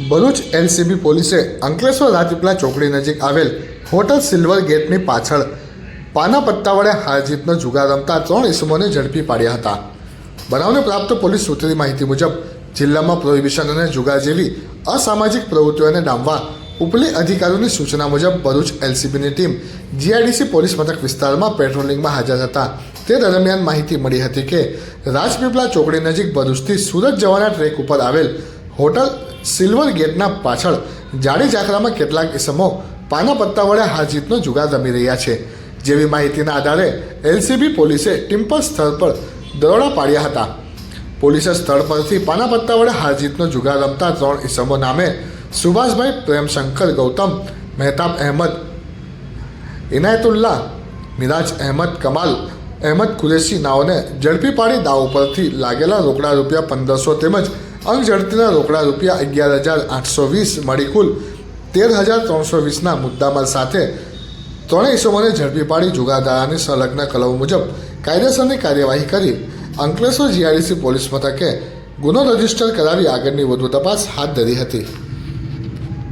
Bharuch LCB પોલીસે અંકલેશ્વર રાજપીપળા ચોકડી નજીક આવેલ હોટલ સિલ્વર ગેટની પાછળ પાના પત્તા વડે હારજીતનો જુગાર રમતા ત્રણ ઇસમોને ઝડપી પાડ્યા હતા. બનાવને પ્રાપ્ત પોલીસ સૂત્રની માહિતી મુજબ, જિલ્લામાં પ્રોહિબિશન અને જુગાર જેવી અસામાજિક પ્રવૃત્તિઓને ડામવા ઉપલી અધિકારીઓની સૂચના મુજબ ભરૂચ એલસીબીની ટીમ જીઆઈડીસી પોલીસ મથક વિસ્તારમાં પેટ્રોલિંગમાં હાજર હતા. તે દરમિયાન માહિતી મળી હતી કે રાજપીપળા ચોકડી નજીક ભરૂચથી સુરત જવાના ટ્રેક ઉપર આવેલ હોટલ સિલ્વર ગેટના પાછળ જાડી ઝાખરામાં કેટલાક ઇસમો પાના પત્તા વડે હારજીતનો જુગાર રમી રહ્યા છે. જેવી માહિતીના આધારે એલસીબી પોલીસે ટિમ્પલ સ્થળ પર દરોડા પાડ્યા હતા. પોલીસે સ્થળ પરથી પાના પત્તા વડે હારજીતનો જુગાર રમતા ત્રણ ઇસમો નામે સુભાષભાઈ પ્રેમશંકર ગૌતમ, મહેતાબ અહેમદ, ઇનાયતુલ્લાહ, મિરાજ અહેમદ, કમાલ અહેમદ કુરેશી નાઓને ઝડપી પાડી દાવ ઉપરથી લાગેલા રોકડા રૂપિયા પંદરસો તેમજ અંગ ઝડપીના રોકડા રૂપિયા અગિયાર હજાર આઠસો વીસ મળી કુલ તેર હજાર ત્રણસો વીસના મુદ્દામાલ સાથે ત્રણેય ઇસમોને ઝડપી પાડી જુગાદારાની સંલગ્ન કલમ મુજબ કાયદેસરની કાર્યવાહી કરી અંકલેશ્વર જીઆરડીસી પોલીસ મથકે ગુનો રજિસ્ટર કરાવી આગળની વધુ તપાસ હાથ ધરી હતી.